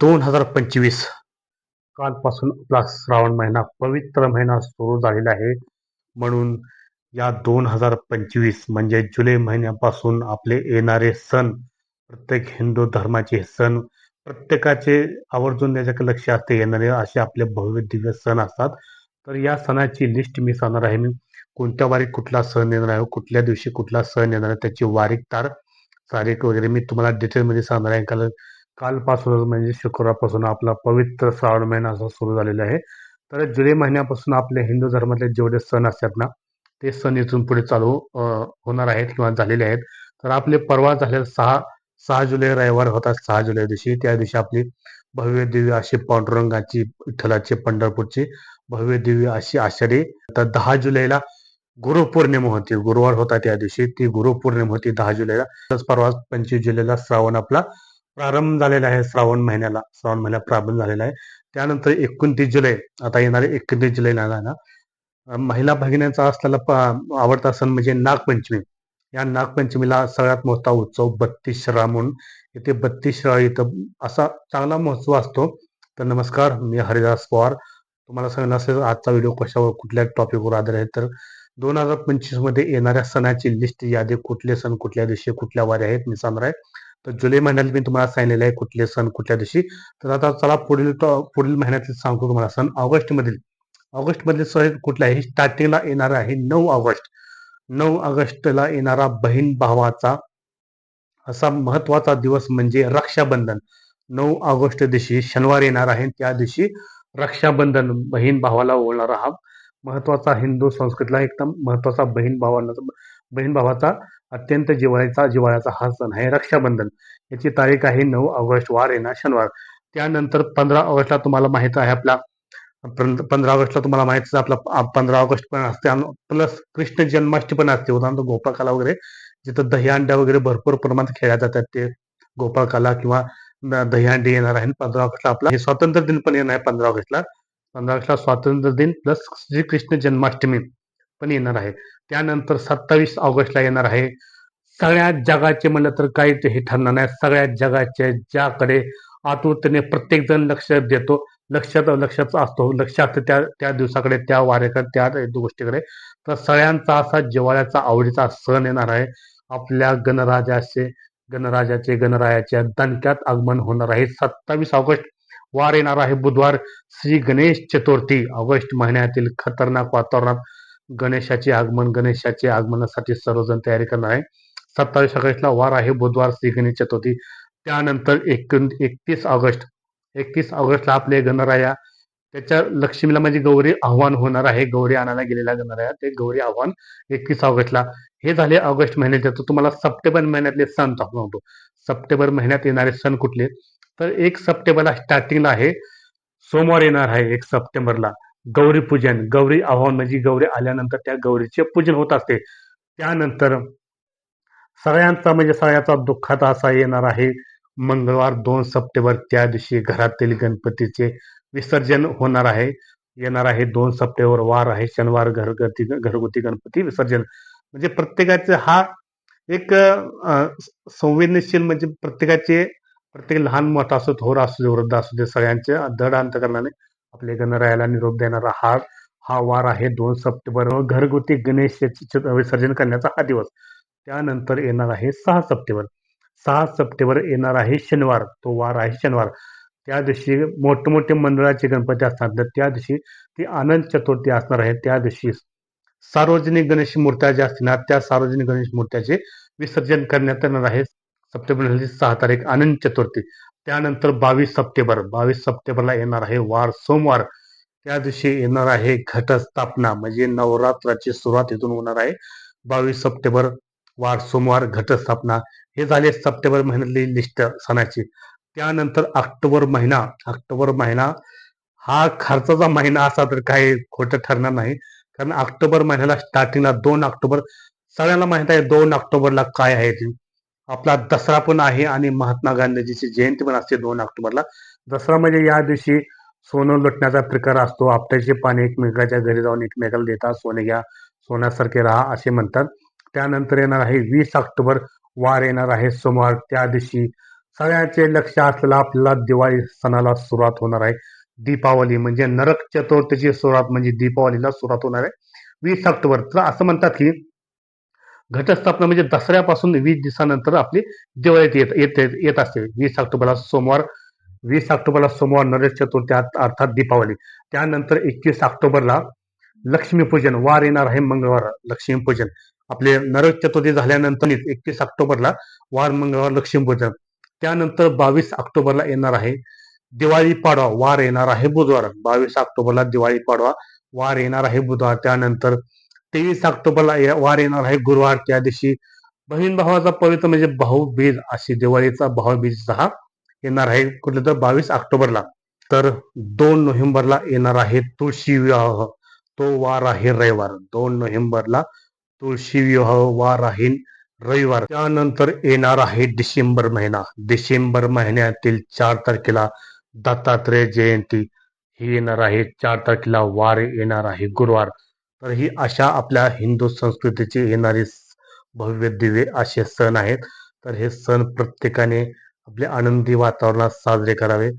दोन हजार पंचवीस. कालपासून आपला श्रावण महिना पवित्र महिना सुरू झालेला आहे. म्हणून या दोन हजार पंचवीस म्हणजे जुलै महिन्यापासून आपले येणारे सण प्रत्येक हिंदू धर्माचे सण प्रत्येकाचे आवर्जून त्याच्याकडे लक्ष असते येणारे असे आपले भव्य दिव्य सण असतात तर या सणाची लिस्ट मी सांगणार आहे मी. कोणत्या वारीत कुठला सण येणार आहे कुठल्या दिवशी कुठला सण येणार आहे त्याची वारीक तार तारीख वगैरे मी तुम्हाला डिटेलमध्ये सांगणार आहे. कारण कालपासूनच म्हणजे शुक्रवारपासून आपला पवित्र श्रावण महिना असा सुरू झालेला आहे. तर जुलै महिन्यापासून आपले हिंदू धर्मातले जेवढे सण असतात ना ते सण इथून पुढे चालू होणार आहेत किंवा झालेले आहेत. तर आपले परवा झालेले सहा सहा जुलै रविवार होता सहा जुलै दिवशी. त्या दिवशी आपली भव्य दिव्य अशी पांडुरंगाची विठ्ठलाची पंढरपूरची भव्य दिव्य अशी आषाढी. तर दहा जुलैला गुरुपौर्णिमा होती. गुरुवार होता त्या दिवशी. ती गुरुपौर्णिमा होती दहा जुलैला. तसंच परवा पंचवीस जुलैला श्रावण आपला प्रारंभ झालेला आहे श्रावण महिन्याला. श्रावण महिन्यात प्रारंभ झालेला आहे. त्यानंतर एकोणतीस जुलै आता येणारे एकोणतीस जुलैला ना महिला भगिन्यांचा असलेला आवडता सण म्हणजे नागपंचमी. या नागपंचमीला सगळ्यात मोठा उत्सव बत्तीस श्रा म्हणून इथे बत्तीस श्रा इथं असा चांगला महोत्सव असतो. तर नमस्कार मी हरिदास पवार. तुम्हाला सांगणार असेल आजचा व्हिडिओ कशावर कुठल्या टॉपिकवर आधार आहे? तर दोन हजार पंचवीसमध्ये येणाऱ्या सणाची लिस्ट यादी कुठले सण कुठल्या दिवशी कुठल्या वारे आहेत मी सांगणार आहे. तर जुलै महिन्यात मी तुम्हाला सांगितलेलं आहे कुठले सण कुठल्या दिवशी. तर आता चला पुढील पुढील महिन्यातील सांगतो तुम्हाला सण ऑगस्ट मधील ऑगस्ट मधील सण कुठला आहे? स्टार्टिंगला येणार आहे नऊ ऑगस्ट. नऊ ऑगस्टला येणारा बहीण भावाचा असा महत्त्वाचा दिवस म्हणजे रक्षाबंधन. नऊ ऑगस्ट दिवशी शनिवार येणार आहे. त्या दिवशी रक्षाबंधन बहीण भावाला ओळणारा हा महत्त्वाचा हिंदू संस्कृतीला एकदम महत्त्वाचा बहीण भावाला बहीण भावाचा अत्यंत जिव्हाळ्याचा जिव्हाळ्याचा हा सण आहे. रक्षाबंधन. याची तारीख आहे नऊ ऑगस्ट वार आहे ना शनिवार. त्यानंतर पंधरा ऑगस्टला तुम्हाला माहीत आहे आपला पंधरा ऑगस्टला तुम्हाला माहीत आहे आपला पंधरा ऑगस्ट पण असते. प्लस कृष्ण जन्माष्टमी पण असते. उदाहरणार्थ गोपाळकाला वगैरे जिथं दहीहंड्या वगैरे भरपूर प्रमाणात खेळल्या जातात ते. गोपाळकाला किंवा दहीहंडी येणार आहे पंधरा ऑगस्टला आपला हे स्वातंत्र्य दिन पण येणार आहे पंधरा ऑगस्टला. पंधरा ऑगस्टला स्वातंत्र्य दिन प्लस श्रीकृष्ण जन्माष्टमी. पण येणार आहे. त्यानंतर सत्तावीस ऑगस्टला येणार आहे. सगळ्या जगाचे म्हणलं तर काही ते हे ठरणार नाही. सगळ्या जगाचे ज्याकडे आतुरतेने प्रत्येक जण लक्ष देतो लक्षात लक्षात असतो लक्षात त्या त्या दिवसाकडे त्या वारेकडे त्या गोष्टीकडे. तर सगळ्यांचा असा जिव्हाळ्याचा आवडीचा सण येणार आहे. आपल्या गणराजाचे गणराजाचे गणरायाच्या दणक्यात आगमन होणार आहे. सत्तावीस ऑगस्ट वार येणार आहे. बुधवार श्री गणेश चतुर्थी. ऑगस्ट महिन्यातील खतरनाक वातावरणात गणेशाचे आगमन गणेशाचे आगमनासाठी सर्वजण तयारी करणार आहे. सत्तावीस ऑगस्टला वार आहे बुधवार श्री गणेश चतुर्थी. त्यानंतर एक एकतीस ऑगस्ट. एकतीस ऑगस्टला आपले गणराया त्याच्या लक्ष्मीला म्हणजे गौरी आव्हान होणार आहे गौरी आणायला गेलेला गणराया ते गौरी आव्हान एकतीस ऑगस्टला. हे झाले ऑगस्ट महिन्याचे तर तुम्हाला सप्टेंबर महिन्यातले सण दाखवतो सप्टेंबर महिन्यात येणारे सण कुठले? तर एक सप्टेंबरला स्टार्टिंगला आहे सोमवार येणार आहे एक सप्टेंबरला. गौरी पूजन गौरी आव्हान म्हणजे गौरी आल्यानंतर त्या गौरीचे पूजन होत असते. त्यानंतर सगळ्यांचा म्हणजे सगळ्याचा दुःखाचा असा येणार आहे. मंगळवार दोन सप्टेंबर त्या दिवशी घरातील गणपतीचे विसर्जन होणार आहे. येणार आहे दोन सप्टेंबर वार आहे शनिवार घरगती घरगुती गणपती विसर्जन. म्हणजे प्रत्येकाचे हा एक संवेदनशील म्हणजे प्रत्येकाचे प्रत्येक लहान मोठा असो थोर असू दे वृद्ध असू दे सगळ्यांचे दड अंतकरणाने आपले गणरायाला निरोप देणारा हा हा वार आहे दोन सप्टेंबर. घरगुती गणेश विसर्जन करण्याचा हा दिवस. त्यानंतर येणार आहे सहा सप्टेंबर. सहा सप्टेंबर येणार आहे शनिवार. तो वार आहे शनिवार. त्या दिवशी मोठमोठे मंडळाचे गणपती असतात. तर त्या दिवशी ती आनंद चतुर्थी असणार आहे. त्या दिवशी सार्वजनिक गणेश मूर्त्या ज्या असतील ना त्या सार्वजनिक गणेश मूर्त्याचे विसर्जन करण्यात येणार आहे. सप्टेंबर सहा तारीख आनंद चतुर्थी. त्यानंतर बावीस सप्टेंबर बावीस सप्टेंबरला येणार आहे वार सोमवार. त्या दिवशी येणार आहे घटस्थापना म्हणजे नवरात्राची सुरुवात इथून होणार आहे. बावीस सप्टेंबर वार सोमवार घटस्थापना. हे झाले सप्टेंबर महिन्यातली लिस्ट सणाची. त्यानंतर ऑक्टोबर महिना ऑक्टोबर महिना हा खर्चाचा महिना असा तर काही खोटं ठरणार नाही. कारण ऑक्टोबर महिन्याला स्टार्टिंगला दोन ऑक्टोबर सगळ्यांना माहीत आहे दोन ऑक्टोबरला काय आहे आपला दसरा पण आहे आणि महात्मा गांधीजीची जयंती पण असते दोन ऑक्टोबरला. दसरा म्हणजे या दिवशी सोनं लुटण्याचा प्रकार असतो. आपट्याचे पाणी एकमेकाच्या घरी जाऊन एकमेकाला देतात. सोने घ्या सोन्यासारखे राहा असे म्हणतात. त्यानंतर येणार आहे वीस ऑक्टोबर. वार येणार आहे सोमवार. त्या दिवशी सगळ्याचे लक्ष असलेला आपल्याला दिवाळी सणाला सुरुवात होणार आहे. दीपावली म्हणजे नरक चतुर्थीची सुरुवात म्हणजे दीपावलीला सुरुवात होणार आहे. वीस ऑक्टोबर. तर असं म्हणतात की घटस्थापना म्हणजे दसऱ्यापासून वीस दिवसानंतर आपली दिवाळीत येत येत येत असते. वीस ऑक्टोबरला सोमवार वीस ऑक्टोबरला सोमवार नरेश चतुर्थी अर्थात दीपावली. त्यानंतर एकवीस ऑक्टोबरला लक्ष्मीपूजन वार येणार आहे मंगळवार लक्ष्मीपूजन. आपले नरक चतुर्थी झाल्यानंतर एकवीस ऑक्टोबरला वार मंगळवार लक्ष्मीपूजन. त्यानंतर बावीस ऑक्टोबरला येणार आहे दिवाळी पाडवा वार येणार आहे बुधवार. बावीस ऑक्टोबरला दिवाळी पाडवा वार येणार आहे बुधवार. त्यानंतर तेवीस ऑक्टोबरला वार येणार आहे गुरुवार त्या दिवशी. बहीण भावाचा पवित्र म्हणजे भाऊबीज अशी दिवाळीचा भाऊबीज हा येणार आहे कुठलं तर बावीस ऑक्टोबरला. तर दोन नोव्हेंबरला येणार आहे तुळशी विवाह. तो वार आहे रविवार. दोन नोव्हेंबरला तुळशी विवाह वार आहे रविवार. त्यानंतर येणार आहे डिसेंबर महिना. डिसेंबर महिन्यातील चार तारखेला दत्तात्रय जयंती. ही येणार आहे चार तारखेला वार येणार आहे गुरुवार. तर ही अशा आपल्या हिंदू संस्कृतीची येणारी भव्य दिव्य असे सण आहेत. तर हे सण प्रत्येकाने आपले आनंदी वातावरणात साजरे करावे.